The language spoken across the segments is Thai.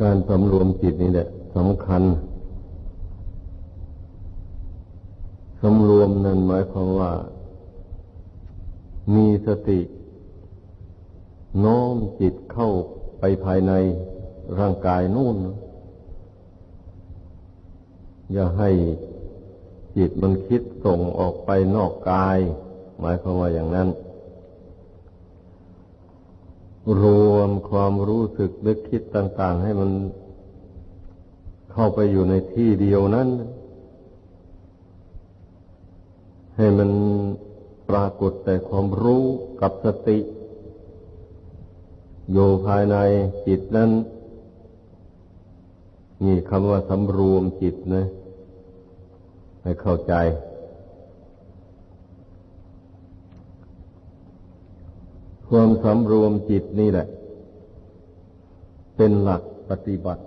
การสำรวมจิตนี่แหละสำคัญสำรวมนั่นหมายความว่า มีสติน้อมจิตเข้าไปภายในร่างกายนู่น อย่าให้จิตมันคิดส่งออกไปนอกกาย หมายความว่าอย่างนั้น รวมความรู้สึกนึกคิดต่าง ๆ ให้มันเข้าไปอยู่ในที่เดียวนั้น ให้มันปรากฏแต่ความรู้กับสติ อยู่ภายในจิตนั้น นี่คำว่าสำรวมจิตนะ ให้เข้าใจ ความสำรวมจิตนี่แหละ เป็นหลักปฏิบัติ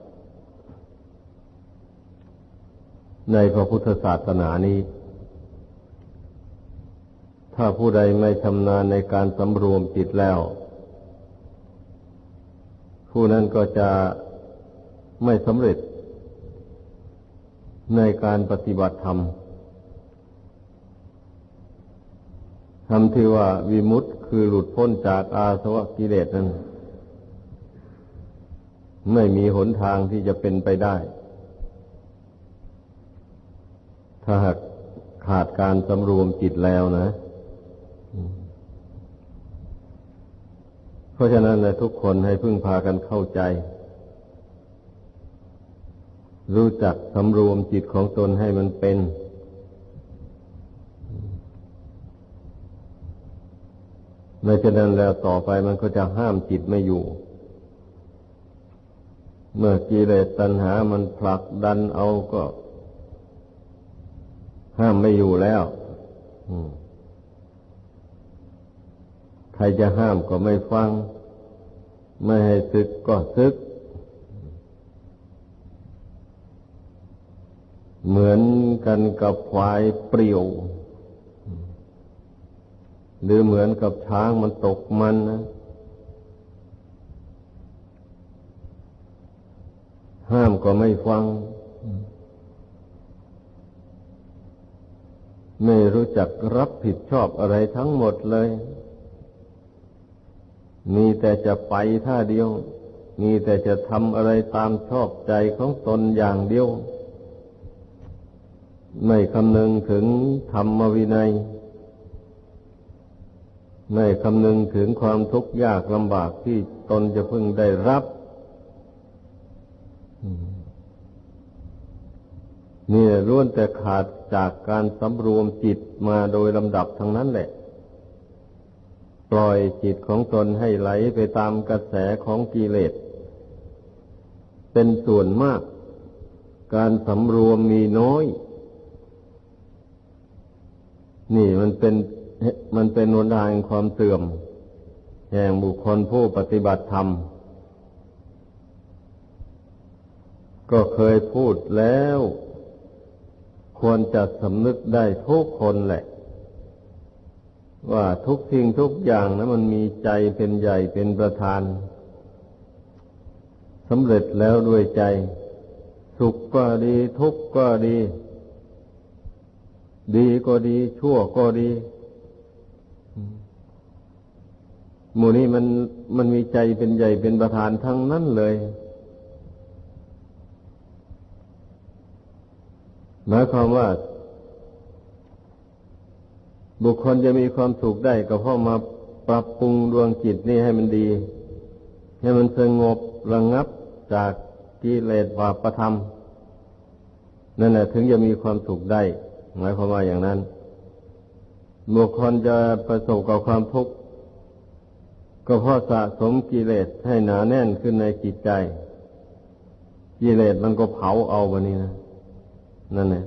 ในพระพุทธศาสนานี้ ถ้าผู้ใดไม่ชำนาญในการสำรวมจิตแล้ว ผู้นั้นก็จะไม่สำเร็จในการปฏิบัติธรรมทำที่ว่าวิมุตต คือหลุดพ้นจากอาสวะกิเลสนั้น ไม่มีหนทางที่จะเป็นไปได้ ถ้าหากขาดการสำรวมจิตแล้วนะ เพราะฉะนั้นนะทุกคนให้พึ่งพากันเข้าใจ รู้จักสำรวมจิตของตนให้มันเป็น ไม่ฉะนั้นแล้วต่อไปมันก็จะห้ามจิตไม่อยู่ เมื่อกิเลสตัณหามันผลักดันเอาก็ ห้ามไม่อยู่แล้วใครจะห้ามก็ไม่ฟัง ไม่ให้ซึกก็ซึก เหมือนกันกับควายเปรียว หรือเหมือนกับช้างมันตกมันนะ ห้ามก็ไม่ฟัง ไม่รู้จักรับผิดชอบอะไรทั้งหมดเลย มีแต่จะไปท่าเดียว มีแต่จะทำอะไรตามชอบใจของตนอย่างเดียว ไม่คำนึงถึงธรรมวินัย ไม่คำนึงถึงความทุกข์ยากลำบากที่ตนจะพึงได้รับ นี่ล้วนแต่ขาดจากการสำรวมจิตมาโดยลำดับทั้งนั้นแหละ ปล่อยจิตของตนให้ไหลไปตามกระแสของกิเลส เป็นส่วนมาก การสำรวมมีน้อย นี่มันเป็น มันเป็นวนทางความเสื่อม แห่งบุคคลผู้ปฏิบัติธรรม ก็เคยพูดแล้ว ควรจะสำนึกได้ทุกคนแหละ ว่าทุกสิ่งทุกอย่างนะมันมีใจเป็นใหญ่เป็นประธานสำเร็จแล้วด้วยใจ สุขก็ดีทุกข์ก็ดี ดีก็ดีชั่วก็ดี หมู่นี้มันมันมีใจเป็นใหญ่เป็นประธานทั้งนั้นเลย หมายความว่า บุคคลจะมีความสุขได้ก็เพราะมาปรับปรุงดวงจิตนี่ให้มันดี ให้มันสงบระงงับจากกิเลสบาปธรรม นั่นแหละถึงจะมีความสุขได้ หมายความว่าอย่างนั้น บุคคลจะประสบกับความทุกข์ ก็เพราะสะสมกิเลสให้หนาแน่นขึ้นในจิตใจ กิเลสมันก็เผาเอาวันนี้นะนั่นแหละ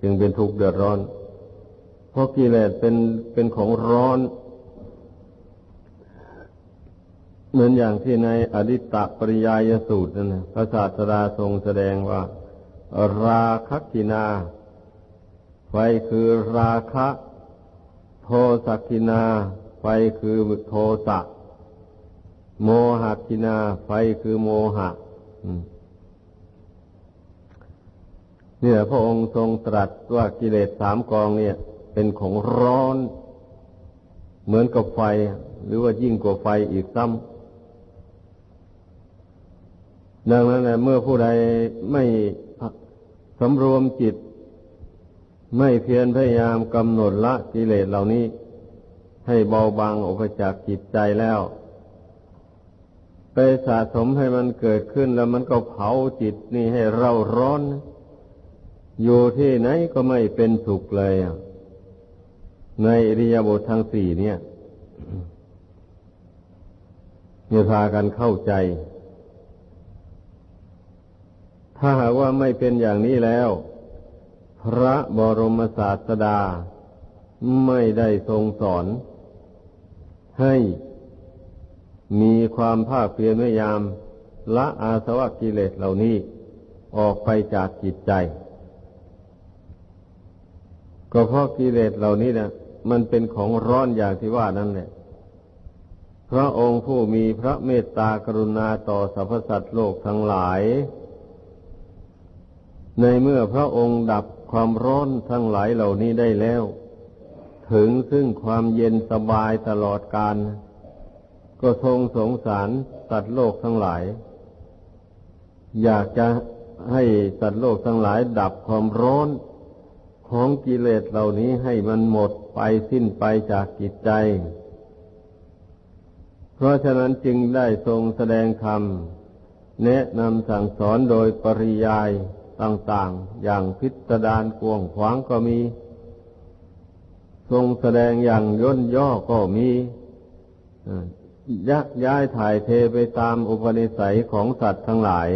จึงเป็นทุกข์เดือดร้อน เพราะกิเลสเป็นเป็นของร้อน เหมือนอย่างที่ในอดิตตปริยายสูตรนั่นนะพระศาสดาทรงแสดงว่า ราคกินา ไฟคือราคะ โทสักกินาไฟคือโทสะ โมหะกินาไฟคือโมหะเนี่ยพระองค์ทรงตรัสว่ากิเลสสามกองเนี่ย เป็นของร้อน เหมือนกับไฟ หรือว่ายิ่งกว่าไฟอีกซ้ำดังนั้นเมื่อผู้ใดไม่สำรวมจิต ไม่เพียรพยายามกำหนดละกิเลสเหล่านี้ ให้เบาบางออกไปจากจิตใจแล้ว สะสมให้มันเกิดขึ้นแล้วมันก็เผาจิตนี่ให้เราร้อน อยู่ที่ไหนก็ไม่เป็นสุขเลยในอริยบททั้งสี่เนี่ยเนี่ยพากันเข้าใจ ถ้าหากว่าไม่เป็นอย่างนี้แล้ว พระบรมศาสดาไม่ได้ทรงสอน ให้ มีความภาคเพียรพยายามละอาสวะกิเลสเหล่านี้ออกไปจากจิตใจ ก็เพราะกิเลสเหล่านี้นะมันเป็นของร้อนอย่างที่ว่านั่นแหละ พระองค์ผู้มีพระเมตตากรุณาต่อสรรพสัตว์โลกทั้งหลาย ในเมื่อพระองค์ดับความร้อนทั้งหลายเหล่านี้ได้แล้ว ถึงซึ่งความเย็นสบายตลอดกาล ก็ทรงสงสารสัตว์โลกทั้งหลาย อยากจะให้สัตว์โลกทั้งหลาย ดับความร้อนของกิเลสเหล่านี้ให้มันหมดไปสิ้นไปจากจิตใจ เพราะฉะนั้นจึงได้ทรงแสดงธรรม แนะนำสั่งสอนโดยปริยายต่างๆ อย่างพิสดารกวงขวางก็มี ทรงแสดงอย่างย่นย่อก็มี ยักย้ายถ่ายเทไปตามอุปนิสัยของสัตว์ทั้งหลาย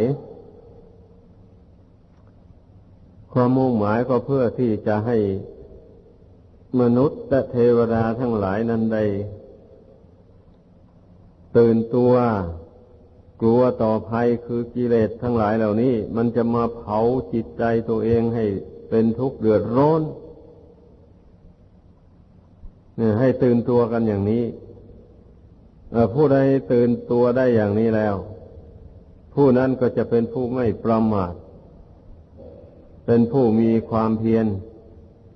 ความมุ่งหมายก็เพื่อที่จะให้มนุษย์และเทวดาทั้งหลายนั้นได้ ตื่นตัวกลัวต่อภัยคือกิเลสทั้งหลายเหล่านี้ มันจะมาเผาจิตใจตัวเองให้เป็นทุกข์เดือดร้อนเนี่ยให้ตื่นตัวกันอย่างนี้ ผู้ใดตื่นตัวได้อย่างนี้แล้ว ผู้นั้นก็จะเป็นผู้ไม่ประมาท เป็นผู้มีความเพียร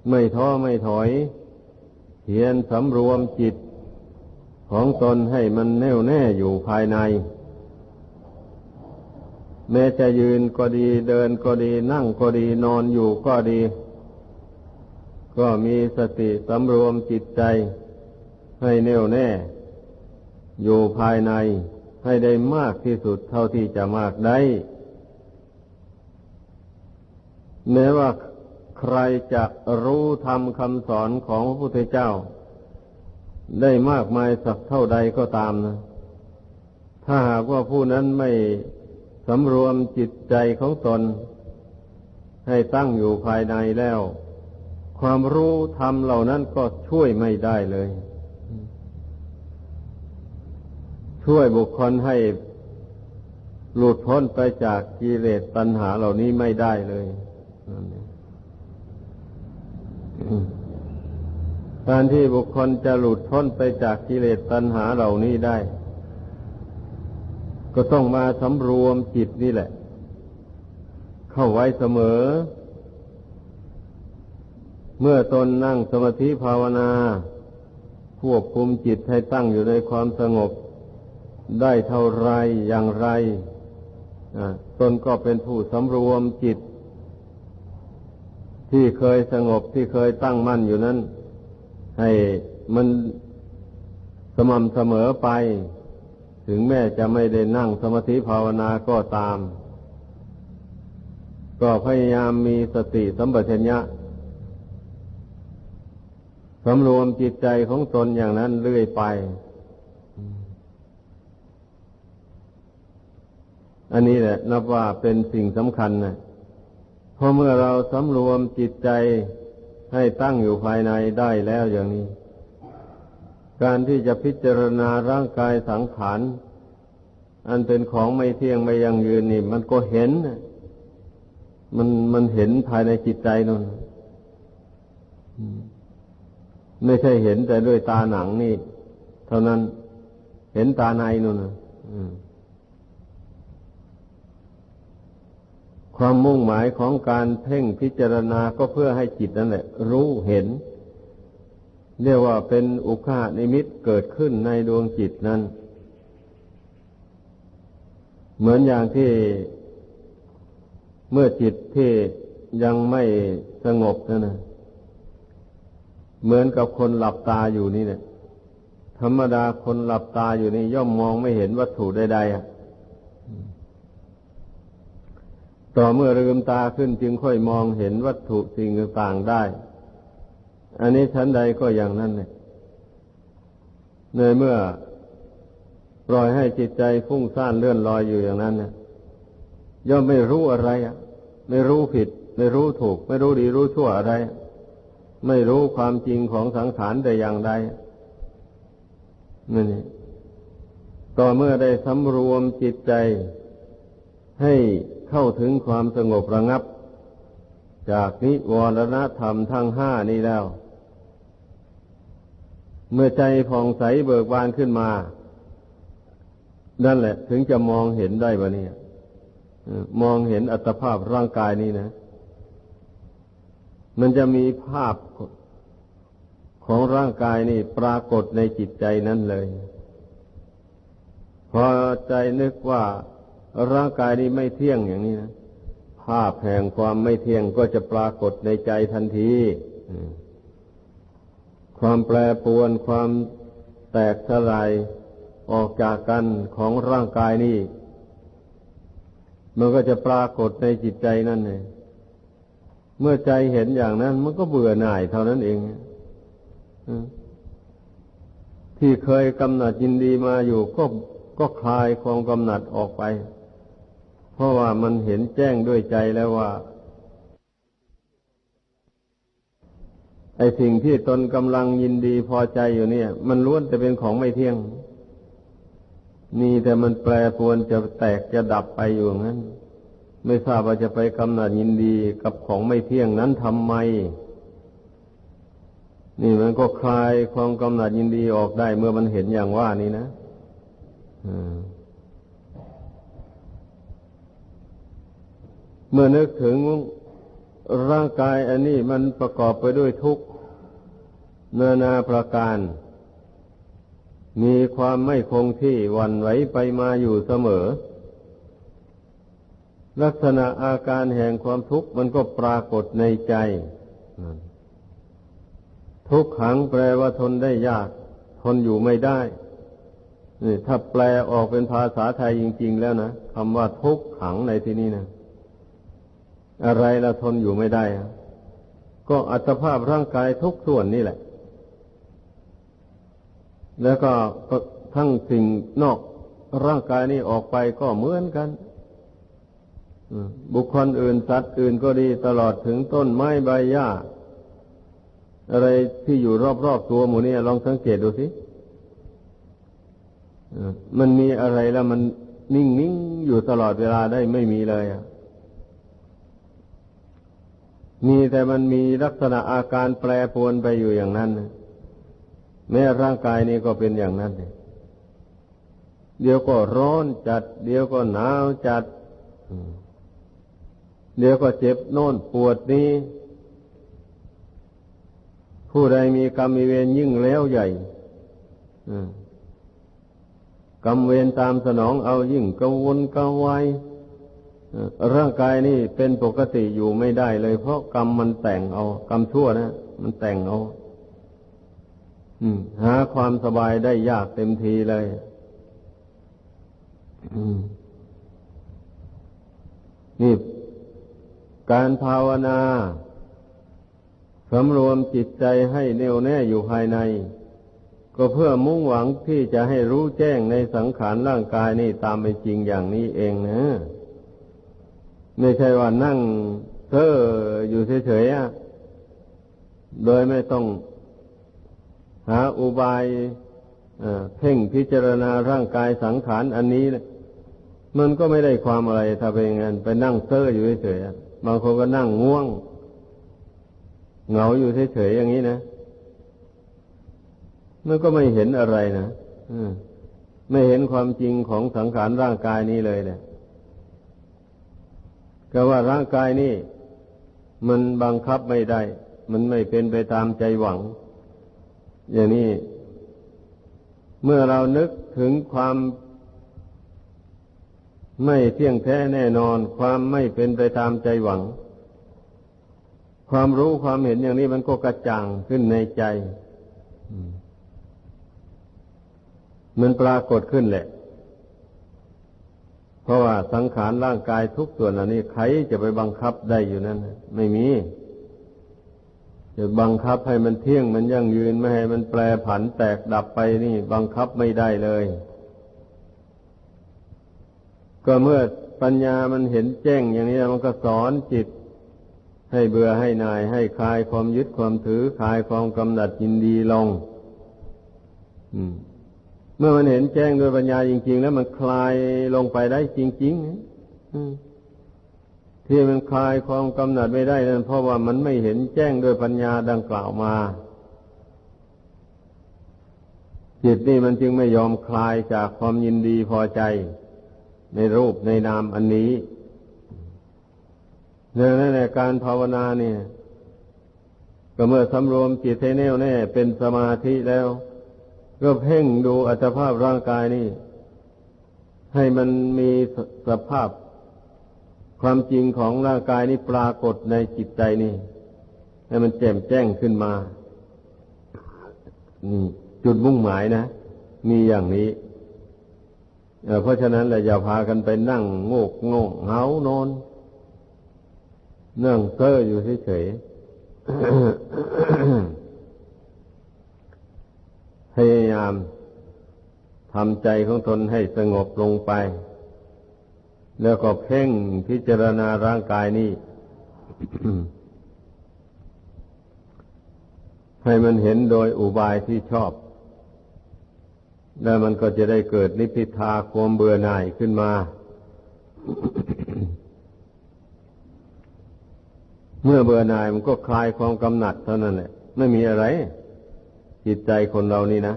ไม่ท้อไม่ถอย เพียรสำรวมจิตของตนให้มันแน่วแน่อยู่ภายใน แม้จะยืนก็ดีเดินก็ดีนั่งก็ดีนอนอยู่ก็ดี ก็มีสติสำรวมจิตใจให้แน่วแน่ อยู่ภายในให้ได้มากที่สุดเท่าที่จะมากได้แม้ว่าใครจะรู้ธรรมคำสอนของพระพุทธเจ้า ได้มากมายสักเท่าใดก็ตามนะ ถ้าหากว่าผู้นั้นไม่สำรวมจิตใจของตน ให้ตั้งอยู่ภายในแล้ว ความรู้ธรรมเหล่านั้นก็ช่วยไม่ได้เลย ช่วยบุคคลให้หลุดพ้นไปจากกิเลสตัณหาเหล่านี้ไม่ได้เลยการที่บุคคลจะหลุดพ้นไปจากกิเลสตัณหาเหล่านี้ได้ ก็ต้องมาสำรวมจิตนี่แหละ เข้าไว้เสมอ เมื่อตนนั่งสมาธิภาวนา ควบคุมจิตให้ตั้งอยู่ในความสงบ ได้เท่าไรอย่างไรตนก็เป็นผู้สำรวมจิต ที่เคยสงบที่เคยตั้งมั่นอยู่นั้น ให้มันสม่ำเสมอไป ถึงแม้จะไม่ได้นั่งสมาธิภาวนาก็ตาม ก็พยายามมีสติสัมปชัญญะสำรวมจิตใจของตนอย่างนั้นเรื่อยไป อันนี้แหละ นับว่าเป็นสิ่งสำคัญนะเพราะเมื่อเราสำรวมจิตใจให้ตั้งอยู่ภายในได้แล้วอย่างนี้ การที่จะพิจารณาร่างกายสังขารอันเป็นของไม่เที่ยงไม่ยังยืนนี่ มันก็เห็นมันมันเห็นภายในจิตใจนั่นไม่ใช่เห็นแต่ด้วยตาหนังนี่ เท่านั้นเห็นตาในนู่นนะ ความมุ่งหมายของการเพ่งพิจารณาก็เพื่อให้จิตนั่นแหละ รู้เห็น เรียกว่าเป็นอุคานิมิตเกิดขึ้นในดวงจิตนั้น เหมือนอย่างที่เมื่อจิตที่ยังไม่สงบนั่นนะเหมือนกับคนหลับตาอยู่นี่เนี่ยธรรมดาคนหลับตาอยู่นี่ย่อมมองไม่เห็นวัตถุใดๆอะ ต่อเมื่อลืมตาขึ้นจึงค่อยมองเห็นวัตถุสิ่งต่างๆได้ อันนี้ชั้นใดก็อย่างนั้นเนี่ยในเมื่อปล่อยให้จิตใจฟุ้งซ่านเลื่อนลอยอยู่อย่างนั้นเนี่ยย่อมไม่รู้อะไรอะ ไม่รู้ผิด ไม่รู้ถูก ไม่รู้ดีรู้ชั่วอะไร ไม่รู้ความจริงของสังขารแต่อย่างใดนั่นเองต่อเมื่อได้สำรวมจิตใจให้ เข้าถึงความสงบระงับ จากนิวรณธรรมทั้งห้านี้แล้ว เมื่อใจผ่องใสเบิกบานขึ้นมา นั่นแหละ ถึงจะมองเห็นได้บะเนี่ยมองเห็นอัตภาพร่างกายนี้นะ มันจะมีภาพของร่างกายนี่ปรากฏในจิตใจนั้นเลย พอใจนึกว่า ร่างกายนี้ไม่เที่ยงอย่างนี้นะภาพแห่งความไม่เที่ยงก็จะปรากฏในใจทันทีความแปรปรวนความแตกสลายออกจากกันของร่างกายนี้ มันก็จะปรากฏในจิตใจนั่นเลยเมื่อใจเห็นอย่างนั้น มันก็เบื่อหน่ายเท่านั้นเองที่เคยกำหนัดยินดีมาอยู่ก็ก็คลายความกำหนัดออกไป เพราะว่ามันเห็นแจ้งด้วยใจแล้วว่า ไอ้สิ่งที่ตนกำลังยินดีพอใจอยู่เนี่ย มันล้วนแต่เป็นของไม่เที่ยง มีแต่มันแปรปรวนจะแตกจะดับไปอยู่งั้น ไม่ทราบว่าจะไปกำหนัดยินดีกับของไม่เที่ยงนั้นทำไม นี่มันก็คลายความกำหนัดยินดีออกได้เมื่อมันเห็นอย่างว่านี้นะ เมื่อนึกถึงร่างกายอันนี้มันประกอบไปด้วยทุกนานาประการ มีความไม่คงที่วันไหวไปมาอยู่เสมอ ลักษณะอาการแห่งความทุกข์มันก็ปรากฏในใจ ทุกขังแปลว่าทนได้ยาก ทนอยู่ไม่ได้นี่ถ้าแปลออกเป็นภาษาไทยจริง ๆ แล้วนะคำว่าทุกขังในที่นี้นะ อะไรละทนอยู่ไม่ได้ ก็อัตภาพร่างกายทุกส่วนนี่แหละ แล้วก็ทั้งสิ่งนอกร่างกายนี้ออกไปก็เหมือนกันบุคคลอื่นสัตว์อื่นก็ดีตลอดถึงต้นไม้ใบหญ้า อะไรที่อยู่รอบๆตัวหมูนี่ลองสังเกตดูสิมันมีอะไรแล้วมันนิ่งๆอยู่ตลอดเวลาได้ไม่มีเลยอะ มีแต่มันมีลักษณะอาการแปรปรวนไปอยู่อย่างนั้นแม้ร่างกายนี้ก็เป็นอย่างนั้นเดี๋ยวก็ร้อนจัด เดี๋ยวก็หนาวจัด เดี๋ยวก็เจ็บโน่นปวดนี้ ผู้ใดมีกรรมเวรยิ่งแล้วใหญ่กรรมเวรตามสนองเอายิ่งกังวลกังวาย ร่างกายนี่เป็นปกติอยู่ไม่ได้เลย เพราะกรรมมันแต่งเอา กรรมชั่วนะมันแต่งเอาหาความสบายได้ยากเต็มทีเลยนี่การภาวนาสำรวมจิตใจให้แน่วแน่อยู่ภายใน ก็เพื่อมุ่งหวังที่จะให้รู้แจ้งในสังขารร่างกายนี่ตามเป็นจริงอย่างนี้เองนะ ไม่ใช่ว่านั่งเซ่ออยู่เฉยๆโดยไม่ต้องหาอุบายเพ่งพิจารณาร่างกายสังขารอันนี้มันก็ไม่ได้ความอะไรถ้าเป็นอย่างนั้นไปนั่งเซ่ออยู่เฉยๆบางคนก็นั่งง่วง เหงาอยู่เฉยๆอย่างนี้นะมันก็ไม่เห็นอะไรนะไม่เห็นความจริงของสังขารร่างกายนี้เลยเนี่ย ก็ว่าร่างกายนี่มันบังคับไม่ได้ มันไม่เป็นไปตามใจหวัง อย่างนี้ เมื่อเรานึกถึงความไม่เที่ยงแท้แน่นอน ความไม่เป็นไปตามใจหวัง ความรู้ความเห็นอย่างนี้มันก็กระจ่างขึ้นในใจ มันปรากฏขึ้นแหละ เพราะว่าสังขารร่างกายทุกส่วนอันนี้ใครจะไปบังคับได้อยู่นั้นไม่มีจะบังคับให้มันเที่ยงมันยั่งยืนไม่ให้มันแปรผันแตกดับไปนี่ บังคับไม่ได้เลย ก็เมื่อปัญญามันเห็นแจ้งอย่างนี้มันก็สอนจิต ให้เบื่อให้นายให้คลายความยึดความถือคลายความกำหนัดยินดีลงอืม เมื่อมันเห็นแจ้งด้วยปัญญาจริง ๆ แล้วมันคลายลงไปได้จริงๆที่มันคลายความกำหนัดไม่ได้นั่นเพราะว่ามันไม่เห็นแจ้งด้วยปัญญาดังกล่าวมาจิตนี่มันจึงไม่ยอมคลายจากความยินดีพอใจ ในรูปในนามอันนี้เนื่องในการภาวนาเนี่ย ก็เมื่อสำรวมจิตให้แน่วแน่เป็นสมาธิแล้ว ก็เพ่งดูอัตภาพร่างกายนี่ ให้มันมีสภาพความจริงของร่างกายนี่ปรากฏในจิตใจนี่ ให้มันแจ่มแจ้งขึ้นมาจุดมุ่งหมายนะ มีอย่างนี้เพราะฉะนั้นเราอย่าพากันไปนั่งโงกงงเหานอน นั่งเซ่ออยู่เฉยๆ พยายามทำใจของตนให้สงบลงไป แล้วก็เพ่งพิจารณาร่างกายนี้ ให้มันเห็นโดยอุบายที่ชอบ แล้วมันก็จะได้เกิดนิพพิทาความเบื่อหน่ายขึ้นมา เมื่อเบื่อหน่ายมันก็คลายความกำหนัดเท่านั้นแหละไม่มีอะไร จิตใจคนเรานี่นะ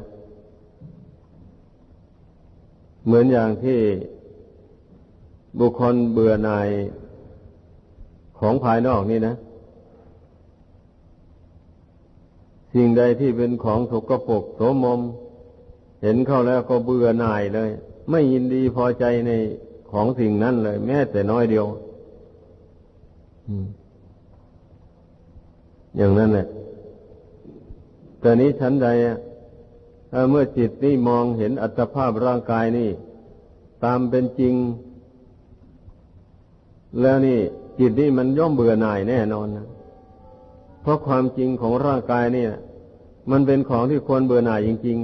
เหมือนอย่างที่บุคคลเบื่อหน่ายของภายนอกนี่นะ สิ่งใดที่เป็นของสกปรกโสมม เห็นเข้าแล้วก็เบื่อหน่ายเลย ไม่ยินดีพอใจในของสิ่งนั้นเลย แม้แต่น้อยเดียวอย่างนั้นแหละ แต่นี้ชั้นใดเมื่อจิตนี่มองเห็นอัตภาพร่างกายนี่ ตามเป็นจริง แล้วนี่ จิตนี่มันย่อมเบื่อหน่ายแน่นอนนะเพราะความจริงของร่างกายนี่มันเป็นของที่ควรเบื่อหน่ายจริง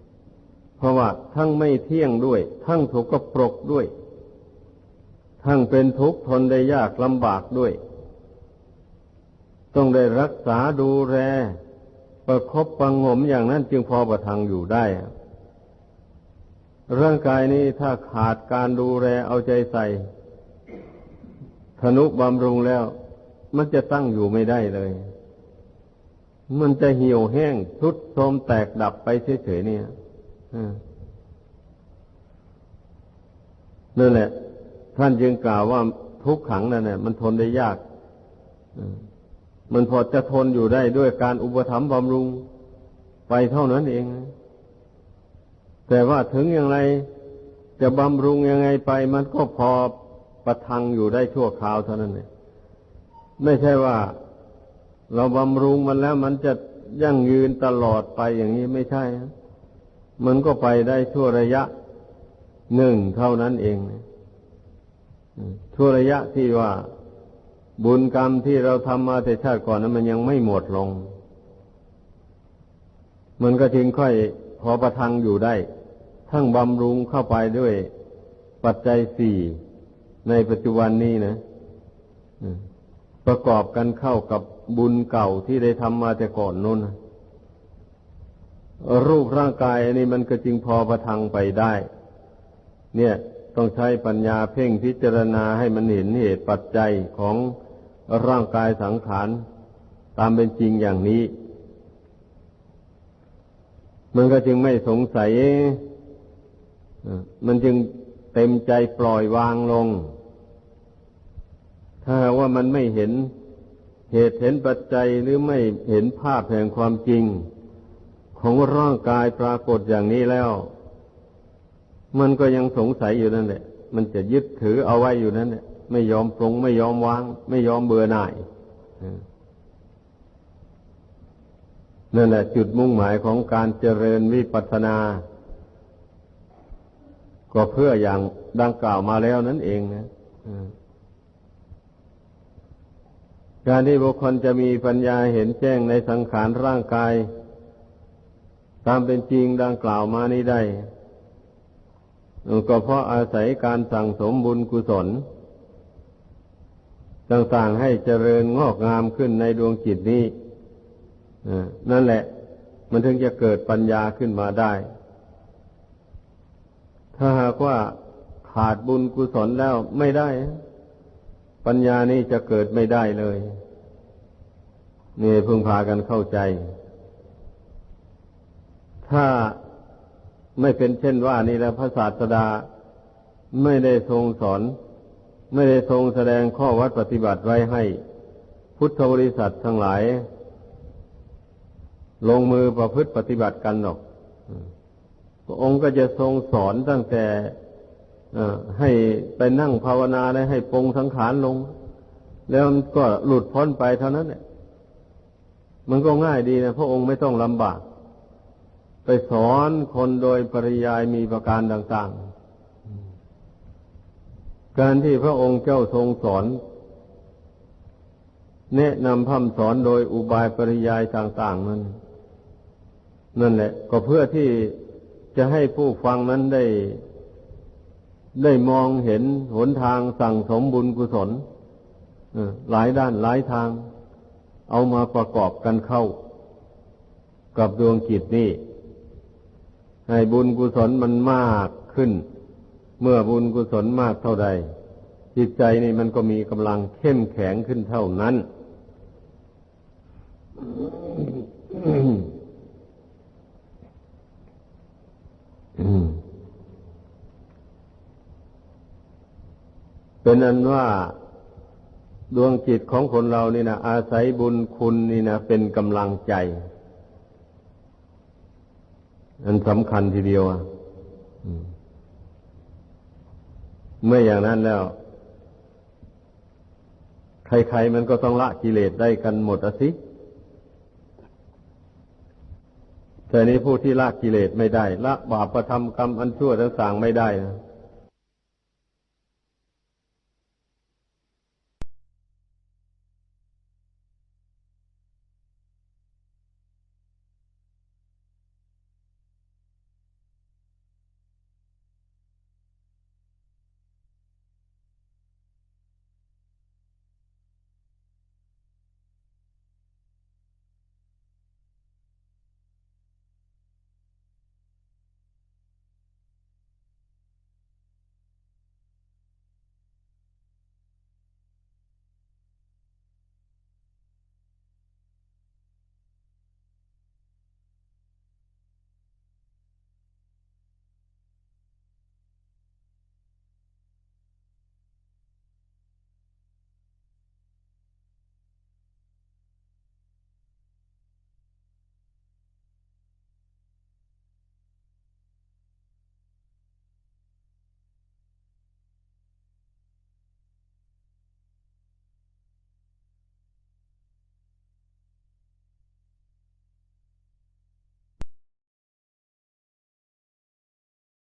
ๆเพราะว่าทั้งไม่เที่ยงด้วย ทั้งถูกกปรกด้วย ทั้งเป็นทุกข์ทนได้ยากลำบากด้วย ต้องได้รักษาดูแล ประครบประงมอย่างนั้นจึงพอประทังอยู่ได้ ร่างกายนี้ถ้าขาดการดูแลเอาใจใส่ ธนุบำรุงแล้ว มันจะตั้งอยู่ไม่ได้เลย มันจะเหี่ยวแห้งทุดโทมแตกดับไปเฉยๆเนี่ยนั่นแหละ ท่านจึงกล่าวว่าทุกขังนั่นแหละมันทนได้ยากมั มันพอจะทนอยู่ได้ด้วยการอุปถัมภ์บำรุงไปเท่านั้นเอง แต่ว่าถึงอย่างไรจะบำรุงยังไงไป มันก็พอประทังอยู่ได้ชั่วคราวเท่านั้นเองไม่ใช่ว่า เราบำรุงมันแล้ว มันจะยั่งยืนตลอดไปอย่างนี้ไม่ใช่ มันก็ไปได้ชั่วระยะหนึ่งเท่านั้นเองชั่วระยะที่ว่า บุญกรรมที่เราทำมาแต่ชาติก่อนนั้นมันยังไม่หมดลง มันก็จึงค่อยพอประทังอยู่ได้ ทั้งบำรุงเข้าไปด้วยปัจจัยสี่ในปัจจุบันนี้นะประกอบกันเข้ากับบุญเก่าที่ได้ทำมาแต่ก่อนนู้นรูปร่างกายอันนี้มันก็จึงพอประทังไปได้ เนี่ยต้องใช้ปัญญาเพ่งพิจารณาให้มันเห็นเหตุปัจจัยของ ร่างกายสังขารตามเป็นจริงอย่างนี้ มันก็จึงไม่สงสัยมันจึงเต็มใจปล่อยวางลง ถ้าว่ามันไม่เห็นเหตุเห็นปัจจัยหรือไม่เห็นภาพแห่งความจริง ของร่างกายปรากฏอย่างนี้แล้ว มันก็ยังสงสัยอยู่นั่นแหละ มันจะยึดถือเอาไว้อยู่นั่นแหละ ไม่ยอมปรงไม่ยอมวาง ไม่ยอมเบื่อหน่ายนั่นแหละจุดมุ่งหมายของการเจริญวิปัสสนา ก็เพื่ออย่างดังกล่าวมาแล้วนั่นเองนะการที่บุคคลจะมีปัญญาเห็นแจ้งในสังขารร่างกาย ตามเป็นจริงดังกล่าวมานี้ได้ก็เพราะอาศัยการสั่งสมบุญกุศล ต่างๆให้เจริญงอกงามขึ้นในดวงจิตนี้นั่นแหละ มันถึงจะเกิดปัญญาขึ้นมาได้ ถ้าหากว่าขาดบุญกุศลแล้วไม่ได้ ปัญญานี้จะเกิดไม่ได้เลยนี่เพิ่งพากันเข้าใจ ถ้าไม่เป็นเช่นว่านี่แล้วพระศาสดาไม่ได้ทรงสอน ไม่ได้ทรงแสดงข้อวัดปฏิบัติไว้ให้ พุทธบริษัททั้งหลาย ลงมือประพฤติปฏิบัติกันหรอกพระองค์ก็จะทรงสอนตั้งแต่ให้ไปนั่งภาวนาและให้ปรงสังขารลง แล้วก็หลุดพ้นไปเท่านั้นเนี่ยมันก็ง่ายดีนะพระองค์ไม่ต้องลำบาก ไปสอนคนโดยปริยายมีประการต่าง ๆ การที่พระองค์เจ้าทรงสอน แนะนำพัฒสอนโดยอุบายปริยายต่างๆนั้น นั่นแหละ ก็เพื่อที่จะให้ผู้ฟังนั้นได้ ได้มองเห็นหนทางสั่งสมบุญกุศลหลายด้านหลายทาง เอามาประกอบกันเข้า กับดวงจิตนี่ให้บุญกุศลมันมากขึ้น เมื่อบุญกุศลมากเท่าใด จิตใจนี่มันก็มีกำลังเข้มแข็งขึ้นเท่านั้น เป็นอันว่าดวงจิตของคนเรานี่นะอาศัยบุญคุณนี่นะเป็นกำลังใจ อันสำคัญทีเดียวอะ เมื่ออย่างนั้นแล้ว ใครๆมันก็ต้องละกิเลสได้กันหมดอสิแต่นี้ผู้ที่ละกิเลสไม่ได้ ละบาปประทำกรรมอันชั่วทั้งสางไม่ได้นะ